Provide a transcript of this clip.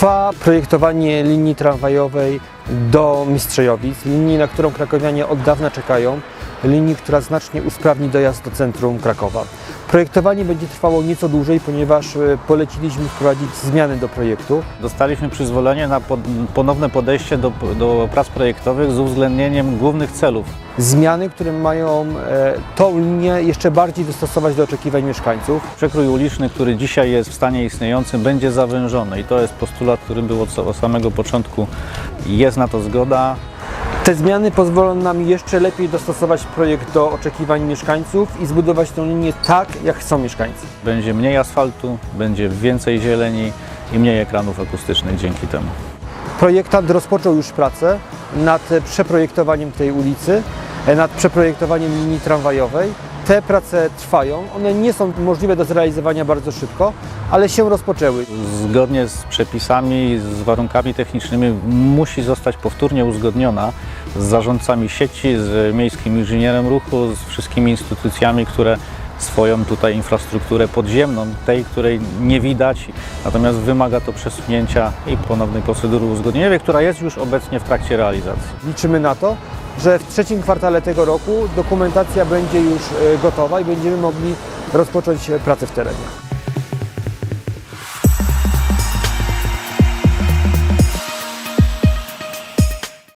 Trwa projektowanie linii tramwajowej do Mistrzejowic, linii, na którą krakowianie od dawna czekają, linii, która znacznie usprawni dojazd do centrum Krakowa. Projektowanie będzie trwało nieco dłużej, ponieważ e, poleciliśmy wprowadzić zmiany do projektu. Dostaliśmy przyzwolenie na ponowne podejście do, do prac projektowych z uwzględnieniem głównych celów. Zmiany, które mają e, tą linię jeszcze bardziej dostosować do oczekiwań mieszkańców. Przekrój uliczny, który dzisiaj jest w stanie istniejącym, będzie zawężony i to jest postulat, który był od, samego początku. Jest na to zgoda. Te zmiany pozwolą nam jeszcze lepiej dostosować projekt do oczekiwań mieszkańców i zbudować tę linię tak, jak chcą mieszkańcy. Będzie mniej asfaltu, będzie więcej zieleni i mniej ekranów akustycznych dzięki temu. Projektant rozpoczął już pracę nad przeprojektowaniem tej ulicy, nad przeprojektowaniem linii tramwajowej. Te prace trwają, one nie są możliwe do zrealizowania bardzo szybko, ale się rozpoczęły. Zgodnie z przepisami, z warunkami technicznymi musi zostać powtórnie uzgodniona z zarządcami sieci, z miejskim inżynierem ruchu, z wszystkimi instytucjami, które swoją tutaj infrastrukturę podziemną, tej, której nie widać, natomiast wymaga to przesunięcia i ponownej procedury uzgodnieniowej, która jest już obecnie w trakcie realizacji. Liczymy na to, że w trzecim kwartale tego roku dokumentacja będzie już e, gotowa i będziemy mogli rozpocząć e, pracę w terenie.